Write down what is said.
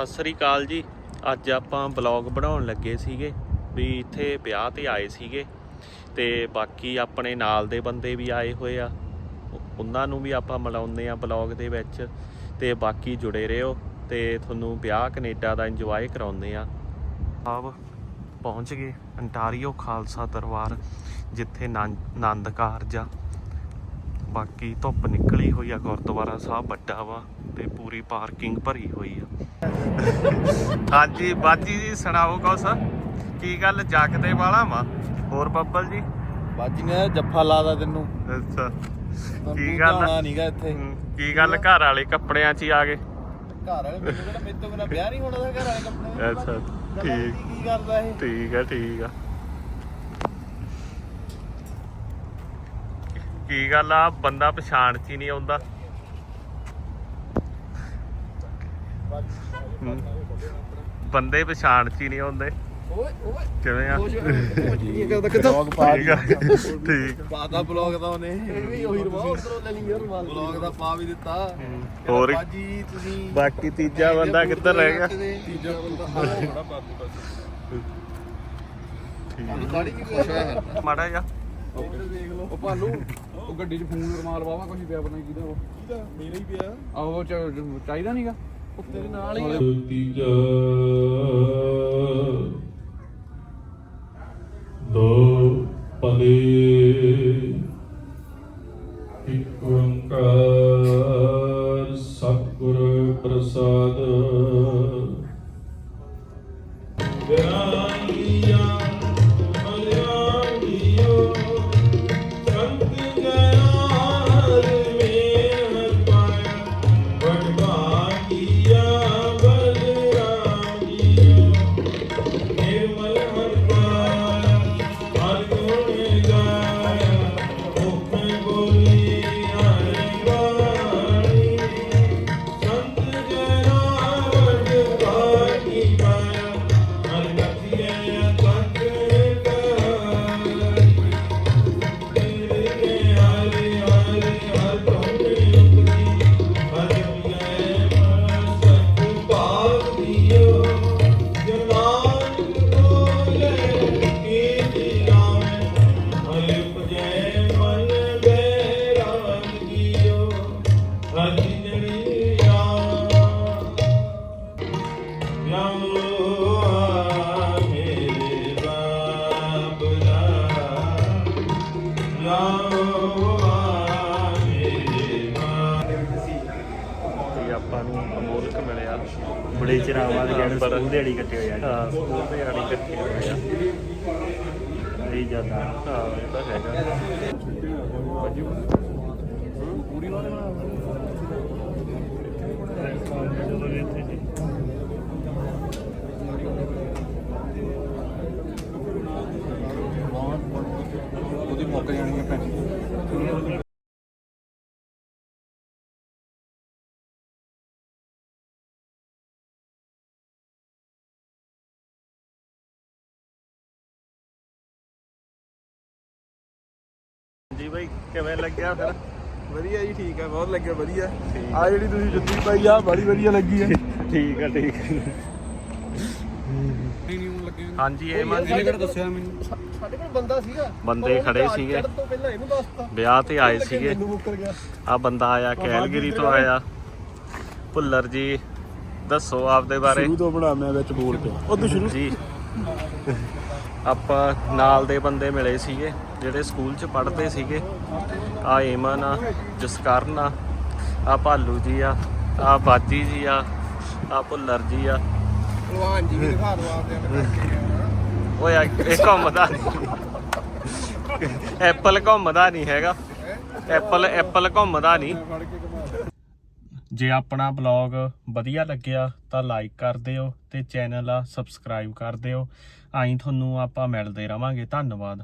ਸਤਿ ਸ੍ਰੀ ਅਕਾਲ ਜੀ। ਅੱਜ ਆਪਾਂ ਬਲੌਗ ਬਣਾਉਣ ਲੱਗੇ ਸੀਗੇ ਵੀ ਇੱਥੇ ਵਿਆਹ ਤੇ ਆਏ ਸੀਗੇ ਤੇ ਬਾਕੀ ਆਪਣੇ ਨਾਲ ਦੇ ਬੰਦੇ ਵੀ ਆਏ ਹੋਏ ਆ। ਉਹਨਾਂ ਨੂੰ ਵੀ ਆਪਾਂ ਮਿਲਾਉਂਦੇ ਆ ਬਲੌਗ ਦੇ ਵਿੱਚ ਤੇ ਬਾਕੀ ਜੁੜੇ ਰਹੋ ਤੇ ਤੁਹਾਨੂੰ ਵਿਆਹ ਕੈਨੇਡਾ ਦਾ ਇੰਜੋਏ ਕਰਾਉਂਦੇ ਆ। ਆਪ ਪਹੁੰਚ ਗਏ ਅੰਟਾਰੀਓ ਖਾਲਸਾ ਦਰਬਾਰ, ਜਿੱਥੇ ਨੰ- ਆਨੰਦ ਕਾਰਜ ਆ। ਬਾਕੀ ਧੁੱਪ ਨਿਕਲੀ ਹੋਈ ਆ ਗੁਰਦੁਆਰਾ ਸਾਹਿਬ ਵੱਡਾ ਵਾ ਤੇ ਪੂਰੀ ਪਾਰਕਿੰਗ ਭਰੀ ਹੋਈ ਆ। ਹਾਂਜੀ ਬਾਜੀ ਜੀ ਸੁਣਾਓ ਕੁਛ? ਕੀ ਗੱਲ ਜਗਦੇ ਵਾਲਾ ਵਾ? ਹੋਰ ਬੱਬਲ ਜੀ? ਬਾਜੀ ਨੇ ਜੱਫਾ ਲਾਦਾ ਤੈਨੂੰ। ਅੱਛਾ। ਕੀ ਗੱਲ ਨੀਗਾ ਇੱਥੇ। ਕੀ ਗੱਲ ਘਰ ਵਾਲੇ ਕੱਪੜਿਆਂ 'ਚ ਹੀ ਆ ਗਏ। ਘਰ ਵਾਲੇ ਮੈਨੂੰ ਕਹਿੰਦਾ ਮੇਰੇ ਤੋਂ ਬਿਨਾ ਵਿਆਹ ਨਹੀਂ ਹੋਣਾ ਦਾ ਘਰ ਵਾਲੇ ਕੱਪੜੇ ਅੱਛਾ, ਗੱਲਾਂ ਠੀਕ। ਕੀ ਕੀ ਕਰਦਾ ਇਹ। ਠੀਕ ਆ ਠੀਕ ਆ। ਕੀ ਗੱਲ ਆ? ਬੰਦਾ ਪਛਾਣ 'ਚ ਹੀ ਨਹੀਂ ਆਉਂਦਾ। ਬੰਦੇ ਪਛਾਣ 'ਚ ਹੀ ਨਹੀਂ ਆਉਂਦੇ। ਓਏ ਓਏ। ਕਿਵੇਂ ਆ? ਕੀ ਕਰਦਾ ਕਿੱਥੋਂ ਬਲੌਗ ਪਾ ਠੀਕ ਆ ਠੀਕ ਆ। ਪਾਤਾ ਬਲੌਗ ਦਾ ਉਹਨੇ। ਇਹ ਵੀ ਉਹੀ ਰਵਾ ਉਧਰੋਂ ਲੈ ਲਈ ਯਾਰ ਬਲੌਗ ਦਾ ਪਾ ਵੀ ਦਿੱਤਾ। ਹਮ, ਕਹਿੰਦਾ ਹੋਰ ਬਾਜੀ ਤੁਸੀਂ ਬਾਕੀ ਤੀਜਾ ਬੰਦਾ ਕਿੱਧਰ ਰਹਿ ਗਿਆ? ਤੀਜਾ ਬੰਦਾ ਬੜਾ ਬਾਬੂ ਠੀਕ ਗਾੜੀ ਕੀ ਖੁਸ਼ ਹੋਇਆ ਆ। ਮਾੜਾ ਲਓ। ਉਹ ਭਾਲੂ ਉਹ ਗੱਡੀ 'ਚ ਫੋਨ ਰਮਾਲ ਵਾਵਾ ਕੁਝ ਪਿਆ ਪਤਾ ਨਹੀਂ ਕਿਹਦਾ ਉਹ? ਕਿਹਦਾ? ਮੇਰਾ ਹੀ ਪਿਆ। ਆਹੋ ਉਹ ਚ- ਚਾਹੀਦਾ ਨਹੀਂਗਾ ਉਹ ਨਾਲ ਹੀ ਤੀਜਾ ਦੋ ਪਲੇ ਇੱਕ ਓੰਕਾਰ ਸਤਿਗੁਰ ਪ੍ਰਸਾਦ। ਵਿਰਾਈਆ ਆਪਾਂ ਨੂੰ ਅਮੋਲਕ ਮਿਲਿਆ। ਬੜੇ ਚਿਰਾਂ ਬਾਅਦ ਜਿਹੜੇ ਪਰ- ਸਕੂਲ ਦਿਹਾੜੀ ਇਕੱਠੇ ਹੋਏ ਆ। ਹਾਂ ਸਕੂਲ ਦੇ ਆੜੀ ਇਕੱਠੇ ਹੋਏ ਆ। ਬੜੀ ਜ਼ਿਆਦਾ। ਹਾਂ ਇਹ ਤਾਂ ਹੈਗਾ। ਉਹਦੀ ਮੁੱਕ ਜਾਣੀ ਹੈ ਭੈਣ ਜੀ ਬਾਈ ਕਿਵੇਂ ਲੱਗਿਆ ਫਿਰ? ਵਧੀਆ ਜੀ ਠੀਕ ਹੈ ਬਹੁਤ ਲੱਗਿਆ ਵਧੀਆ। ਆ ਜਿਹੜੀ ਤੁਸੀਂ ਜੁੱਤੀ ਪਾਈ ਆ ਬੜੀ ਵਧੀਆ ਲੱਗੀ ਹੈ ਠੀਕ ਆ ਠੀਕ ਹਾਂਜੀ ਇਹ ਮਨ ਇਹਨੇ ਕਿਹੜਾ ਦੱਸਿਆ ਮੈਨੂੰ। ਸਾਡੇ ਕੋਲ ਬੰਦਾ ਸੀਗਾ। ਖੜੇ ਸੀਗੇ। ਚੜ੍ਹਨ ਤੋਂ ਪਹਿਲਾਂ ਇਹਨੂੰ ਦੱਸਤਾ ਵਿਆਹ ਤੇ ਆਏ ਸੀਗੇ। ਮੈਨੂੰ ਮੁੱਕਰ ਗਿਆ। ਆ ਬੰਦਾ ਆਇਆ ਕੈਲਗਰੀ ਤੋਂ ਆਇਆ। ਭੁੱਲਰ ਜੀ ਦੱਸੋ ਆਪਦੇ ਬਾਰੇ। ਸ਼ੁਰੂ ਤੋਂ ਬਣਾ ਮੈਂ ਵਿੱਚ ਬੋਲ ਪਿਆ ਉਹ ਤੋਂ ਸ਼ੁਰੂ ਜੀ। ਆਪਾਂ ਨਾਲ ਦੇ ਬੰਦੇ ਮਿਲੇ ਸੀਗੇ ਜਿਹੜੇ ਸਕੂਲ 'ਚ ਪੜ੍ਹਦੇ ਸੀਗੇ। ਆ ਏਮਨ ਆ ਜਸਕਰਨ ਆ ਆ ਭਾਲੂ ਜੀ ਆ ਆ ਬਾਜੀ ਜੀ ਆ ਆ ਭੁੱਲਰ ਜੀ ਆ। ਭਲਵਾਨ ਜੀ ਵੀ ਦਿਖਾ ਦੋ ਆਪਦੇ ਓਏ, ਆ ਇਹ ਘੁੰਮਦਾ ਨਹੀਂ। ਐਪਲ ਘੁੰਮਦਾ ਨਹੀਂ ਹੈਗਾ। ਐਪਲ ਐਪਲ ਘੁੰਮਦਾ ਨਹੀਂ। ਜੇ ਆਪਣਾ ਬਲੌਗ ਵਧੀਆ ਲੱਗਿਆ ਤਾਂ ਲਾਈਕ ਕਰ ਦਿਓ ਤੇ ਚੈਨਲ ਆ ਸਬਸਕ੍ਰਾਈਬ ਕਰ ਦਿਓ। ਆਈ ਤੁਹਾਨੂੰ ਆਪਾਂ ਮਿਲਦੇ ਰਵਾਂਗੇ। ਧੰਨਵਾਦ।